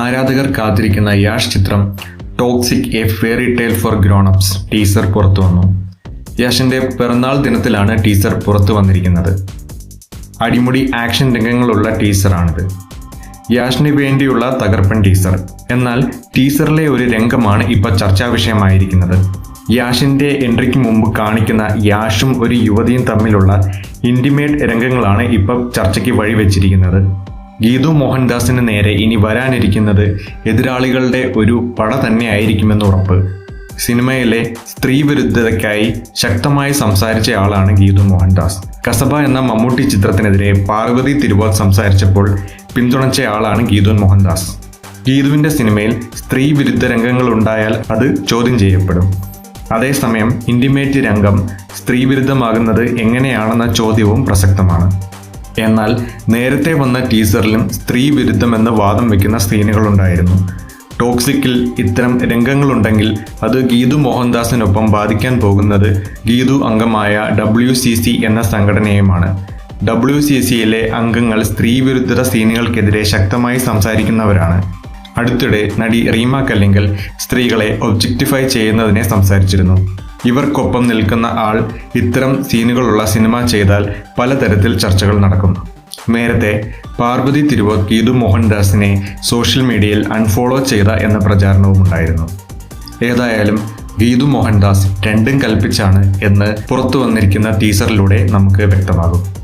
ആരാധകർ കാത്തിരിക്കുന്ന യാഷ് ചിത്രം Toxic a fairy tale for grownups teaser പുറത്തു വന്നു. യാഷിന്റെ പിറന്നാൾ ദിനത്തിലാണ് ടീസർ പുറത്തു വന്നിരിക്കുന്നത്. അടിമുടി ആക്ഷൻ രംഗങ്ങളുള്ള ടീസറാണിത് യാഷിന് വേണ്ടിയുള്ള തകർപ്പൻ ടീസർ എന്നാൽ ടീസറിലെ ഒരു രംഗമാണ് ഇപ്പോൾ ചർച്ചാ വിഷയമായിരിക്കുന്നത്. യാഷിന്റെ എൻട്രിക്ക് മുമ്പ് കാണിക്കുന്ന യാഷും ഒരു യുവതിയും തമ്മിലുള്ള ഇന്റിമേറ്റ് രംഗങ്ങളാണ് ഇപ്പൊ ചർച്ചയ്ക്ക് വഴിവെച്ചിരിക്കുന്നത്. ഗീതു മോഹൻദാസിന് നേരെ ഇനി വരാനിരിക്കുന്നത് എതിരാളികളുടെ ഒരു പട തന്നെയായിരിക്കുമെന്ന് ഉറപ്പ്. സിനിമയിലെ സ്ത്രീ വിരുദ്ധതയ്ക്കായി ശക്തമായി സംസാരിച്ച ആളാണ് ഗീതു മോഹൻദാസ്. കസബ എന്ന മമ്മൂട്ടി ചിത്രത്തിനെതിരെ പാർവതി തിരുവോത്ത് സംസാരിച്ചപ്പോൾ പിന്തുണച്ച ആളാണ് ഗീതു മോഹൻദാസ്. ഗീതുവിന്റെ സിനിമയിൽ സ്ത്രീ വിരുദ്ധ രംഗങ്ങൾ ഉണ്ടായാൽ അത് ചോദ്യം ചെയ്യപ്പെടും. അതേസമയം ഇന്റിമേറ്റ് രംഗം സ്ത്രീവിരുദ്ധമാകുന്നത് എങ്ങനെയാണെന്ന ചോദ്യവും പ്രസക്തമാണ്. എന്നാൽ നേരത്തെ വന്ന ടീസറിലും സ്ത്രീ വിരുദ്ധമെന്ന വാദം വയ്ക്കുന്ന സീനുകളുണ്ടായിരുന്നു ടോക്സിക്കിൽ ഇത്തരം രംഗങ്ങളുണ്ടെങ്കിൽ അത് ഗീതു മോഹൻദാസിനൊപ്പം ബാധിക്കാൻ പോകുന്നത് ഗീതു അംഗമായ ഡബ്ല്യു സി സി എന്ന സംഘടനയുമാണ്. ഡബ്ല്യു സി സിയിലെ അംഗങ്ങൾ സ്ത്രീ വിരുദ്ധ സീനുകൾക്കെതിരെ ശക്തമായി സംസാരിക്കുന്നവരാണ്. അടുത്തിടെ നടി റീമ കല്ലിങ്കൽ സ്ത്രീകളെ ഒബ്ജക്റ്റിഫൈ ചെയ്യുന്നതിനെ സംസാരിച്ചിരുന്നു. ഇവർക്കൊപ്പം നിൽക്കുന്ന ആൾ ഇത്തരം സീനുകളുള്ള സിനിമ ചെയ്താൽ പലതരത്തിൽ ചർച്ചകൾ നടക്കുന്നു. നേരത്തെ പാർവതി തിരുവോത്ത് ഗീതു മോഹൻദാസിനെ സോഷ്യൽ മീഡിയയിൽ അൺഫോളോ ചെയ്ത എന്ന പ്രചാരണവും ഉണ്ടായിരുന്നു. ഏതായാലും ഗീതു മോഹൻദാസ് രണ്ടും കൽപ്പിച്ചാണ് എന്ന് പുറത്തു വന്നിരിക്കുന്ന ടീസറിലൂടെ നമുക്ക് വ്യക്തമാകും.